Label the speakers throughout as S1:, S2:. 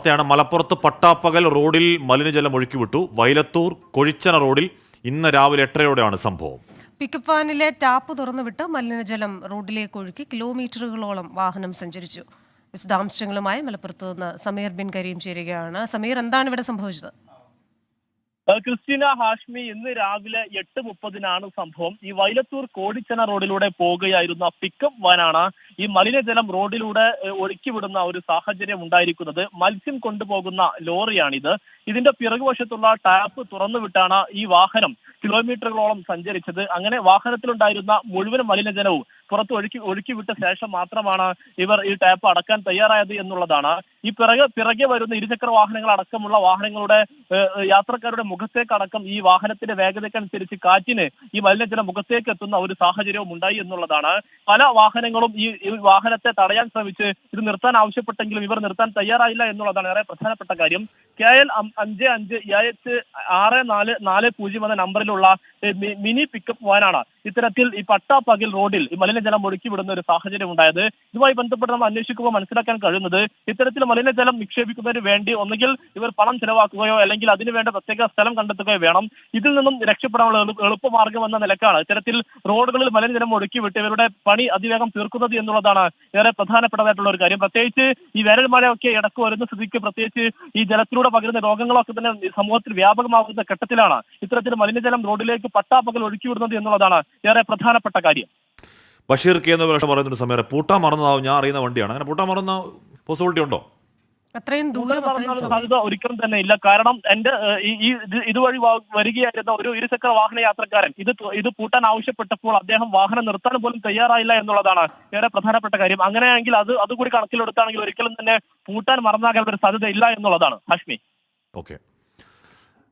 S1: വാർത്തയാണ് മലപ്പുറത്ത് പട്ടാപ്പകൽ റോഡിൽ മലിനജലം ഒഴുക്കിവിട്ടു. വൈലത്തൂർ കൊഴിച്ചന റോഡിൽ ഇന്ന് രാവിലെ എട്ടരയോടെയാണ് സംഭവം.
S2: പിക്കപ്പ് വാനിലെ ടാപ്പ് തുറന്നുവിട്ട് മലിനജലം റോഡിലേക്ക് ഒഴുക്കി കിലോമീറ്ററുകളോളം വാഹനം സഞ്ചരിച്ചു. വിശദാംശങ്ങളുമായി മലപ്പുറത്ത് നിന്ന് സമീർ ബിൻ കരീം ചേരുകയാണ്. സമീർ എന്താണ് ഇവിടെ സംഭവിച്ചത്?
S3: ക്രിസ്റ്റീന ഹാഷ്മി ഇന്ന് രാവിലെ എട്ട് മുപ്പതിനാണ് സംഭവം. ഈ വൈലത്തൂർ കോടിച്ചന റോഡിലൂടെ പോവുകയായിരുന്ന പിക്കപ്പ് വാനാണ് ഈ മലിനജലം റോഡിലൂടെ ഒഴുക്കിവിടുന്ന ഒരു സാഹചര്യം ഉണ്ടായിരിക്കുന്നത് മത്സ്യം കൊണ്ടുപോകുന്ന ലോറിയാണിത്. ഇതിന്റെ പിറകുവശത്തുള്ള ടാപ്പ് തുറന്നുവിട്ടാണ് ഈ വാഹനം കിലോമീറ്ററുകളോളം സഞ്ചരിച്ചത്. അങ്ങനെ വാഹനത്തിലുണ്ടായിരുന്ന മുഴുവൻ മലിനജലവും പുറത്ത് ഒഴുക്കി ഒഴുക്കിവിട്ട ശേഷം മാത്രമാണ് ഇവർ ഈ ടാപ്പ് അടക്കാൻ തയ്യാറായത് എന്നുള്ളതാണ്. ഈ പിറകെ പിറകെ വരുന്ന ഇരുചക്ര വാഹനങ്ങൾ അടക്കമുള്ള വാഹനങ്ങളുടെ യാത്രക്കാരുടെ മുഖത്തേക്കടക്കം ഈ വാഹനത്തിന്റെ വേഗതയ്ക്കനുസരിച്ച് കാറ്റിന് ഈ മലിനജലം മുഖത്തേക്ക് എത്തുന്ന ഒരു സാഹചര്യവും ഉണ്ടായി എന്നുള്ളതാണ്. പല വാഹനങ്ങളും ഈ വാഹനത്തെ തടയാൻ ശ്രമിച്ച് ഇത് നിർത്താൻ ആവശ്യപ്പെട്ടെങ്കിലും ഇവർ നിർത്താൻ തയ്യാറായില്ല എന്നുള്ളതാണ് ഏറെ പ്രധാനപ്പെട്ട കാര്യം. കെ എൽ അഞ്ച് അഞ്ച് എ എച്ച് ആറ് നാല് നാല് പൂജ്യം എന്ന നമ്പറിലുള്ള മിനി പിക്കപ്പ് വാനാണ്. ഇത്തരത്തിൽ ഈ പട്ടാപ്പകൽ റോഡിൽ ഈ മലിനജലം ഒഴുക്കി വിടുന്ന ഒരു സാഹചര്യം ഉണ്ടായത്. ഇതുമായി ബന്ധപ്പെട്ട് നമ്മൾ അന്വേഷിക്കുമ്പോൾ മനസ്സിലാക്കാൻ കഴിയുന്നത് ഇത്തരത്തിൽ മലിനജലം നിക്ഷേപിക്കുന്നതിന് വേണ്ടി ഒന്നുകിൽ ഇവർ പണം ചെലവാക്കുകയോ അല്ലെങ്കിൽ അതിനുവേണ്ട പ്രത്യേക സ്ഥലം കണ്ടെത്തുകയോ വേണം. ഇതിൽ നിന്നും രക്ഷപ്പെടാനുള്ള എളു- എളുപ്പമാർഗം എന്ന നിലക്കാണ് ഇത്തരത്തിൽ റോഡുകളിൽ മലിനജലം ഒഴുക്കി വിട്ട് ഇവരുടെ പണി അതിവേഗം തീർക്കുന്നത് എന്നുള്ളതാണ് ഏറെ പ്രധാനപ്പെട്ടതായിട്ടുള്ള ഒരു കാര്യം. പ്രത്യേകിച്ച് ഈ വേനൽ മഴയൊക്കെ ഇടയ്ക്ക് വരുന്ന സ്ഥിതിക്ക് പ്രത്യേകിച്ച് ഈ ജലത്തിലൂടെ പകരുന്ന രോഗങ്ങളൊക്കെ തന്നെ സമൂഹത്തിൽ വ്യാപകമാകുന്ന ഘട്ടത്തിലാണ് ഇത്തരത്തിൽ മലിനജലം റോഡിലേക്ക് പട്ടാപ്പകൽ ഒഴുക്കി വിടുന്നത് എന്നുള്ളതാണ് ഏറെ പ്രധാനപ്പെട്ട കാര്യം.
S1: ബഷീർ കെ എന്ന പക്ഷം പറയുന്നൊരു സമയം പൂട്ടാൻ മറന്നതാവും ഞാൻ അറിയുന്ന വണ്ടിയാണ്. അങ്ങനെ പൂട്ടാൻ മറന്ന പോസിബിലിറ്റി ഉണ്ടോ?
S2: അത്രയും ദൂരം.
S3: സാധ്യത ഒരിക്കലും തന്നെ ഇല്ല. കാരണം എന്റെ ഈ ഈ ഇത് ഇതുവഴി വരികയായിരുന്ന ഒരു ഇരുചക്ര വാഹന യാത്രക്കാരൻ ഇത് ഇത് പൂട്ടാൻ ആവശ്യപ്പെട്ടപ്പോൾ അദ്ദേഹം വാഹനം നിർത്താൻ പോലും തയ്യാറായില്ല എന്നുള്ളതാണ് ഏറെ പ്രധാനപ്പെട്ട കാര്യം. അങ്ങനെയാണെങ്കിൽ അത് അതുകൂടി കണക്കിലെടുത്താണെങ്കിൽ ഒരിക്കലും തന്നെ പൂട്ടാൻ മറന്നാകാൻ ഒരു സാധ്യത ഇല്ല എന്നുള്ളതാണ്. ഹാഷ്മി.
S1: ഓക്കെ.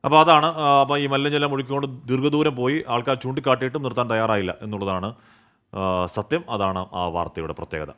S1: അപ്പോൾ അതാണ് അപ്പോൾ ഈ മലിനജലം ഒഴുക്കിക്കൊണ്ട് ദീർഘദൂരം പോയി ആൾക്കാർ ചൂണ്ടിക്കാട്ടിയിട്ടും നിർത്താൻ തയ്യാറായില്ല എന്നുള്ളതാണ് സത്യം. അതാണ് ആ വാർത്തയുടെ പ്രത്യേകത.